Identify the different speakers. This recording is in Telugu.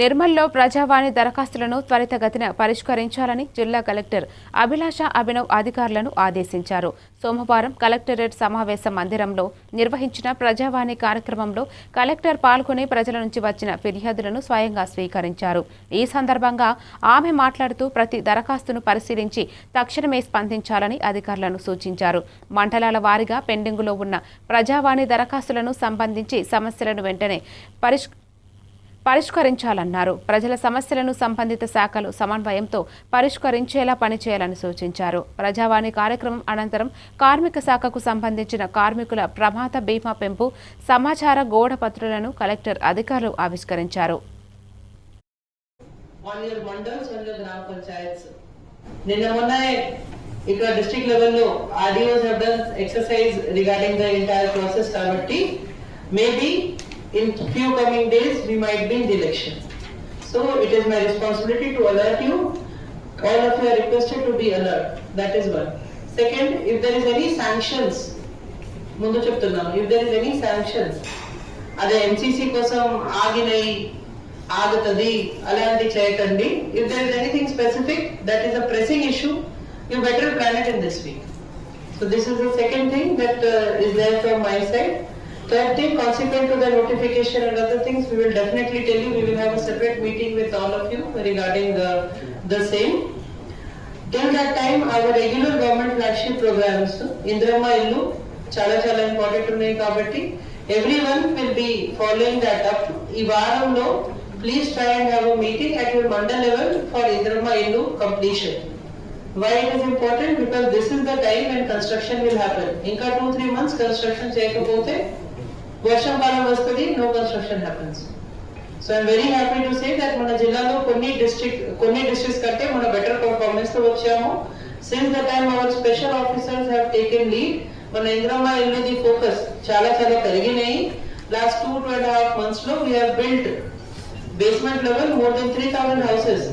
Speaker 1: నిర్మల్లో ప్రజావాణి దరఖాస్తులను త్వరితగతిన పరిష్కరించాలని జిల్లా కలెక్టర్ అభిలాష అభినవ్ అధికారులను ఆదేశించారు. సోమవారం కలెక్టరేట్ సమావేశ మందిరంలో నిర్వహించిన ప్రజావాణి కార్యక్రమంలో కలెక్టర్ పాల్గొని ప్రజల నుంచి వచ్చిన ఫిర్యాదులను స్వయంగా స్వీకరించారు. ఈ సందర్భంగా ఆమె మాట్లాడుతూ ప్రతి దరఖాస్తును పరిశీలించి తక్షణమే స్పందించాలని అధికారులను సూచించారు. మండలాల వారీగా పెండింగులో ఉన్న ప్రజావాణి దరఖాస్తులను సంబంధించి సమస్యలను వెంటనే పరిష్ పరిష్కరించాలన్నారు. ప్రజల సమస్యలను సంబంధిత శాఖలు సమన్వయంతో పరిష్కరించేలా పనిచేయాలని సూచించారు. ప్రజావాణి కార్యక్రమం అనంతరం కార్మిక శాఖకు సంబంధించిన కార్మికుల ప్రమాద బీమా పెంపు సమాచార గోడపత్రులను కలెక్టర్ అధికారులు ఆవిష్కరించారు.
Speaker 2: నిన్న మొన్న ఇక్కడ డిస్ట్రిక్ట్ లెవెల్లో RDOs have done exercise regarding the entire process కాబట్టి maybe in few coming days we might be in the election. So it is my responsibility to alert you. All of you are requested to be alert. That is one. Second, if there is any sanctions, ముందు చెప్తున్నాను if there is any sanctions, అదే ఎంసీసీ కోసం ఆగినాయి ఆగుతుంది అలాంటి చేయకండి if there is anything specific that is a pressing issue you better plan it in this week so this is the second thing that is there from my side Third thing consequent to the notification and other things we will definitely tell you we will have a separate meeting with all of you regarding the same till that time our regular government flagship programmes Indiramma illu చాలా చాలా ఇంపార్టెంట్ ఉన్నాయి కాబట్టి every one will be following that up ఈ వారంలో please try and have a meeting at your mandal level for Indiramma illu completion why it is important because this is the time and construction will happen ఇంకా టూ త్రీ మంత్స్ కన్స్ట్రక్షన్ చేయకపోతే వర్షం కాలం వస్తుంది no construction happens so I'm very happy to say that మన జిల్లాలో కొన్ని డిస్ట్రిక్ట్ కొన్ని డిస్ట్రిక్ట్స్ కంటే మన బెటర్ పర్ఫార్మెన్స్తో వచ్చాము. Since the time our special officers have taken lead మన ఇంద్రమ్మ ఇల్లుది ఫోకస్ చాలా చాలా పెరిగినాయి. Last two two and half మంత్స్లో we have build basement level more than three thousand houses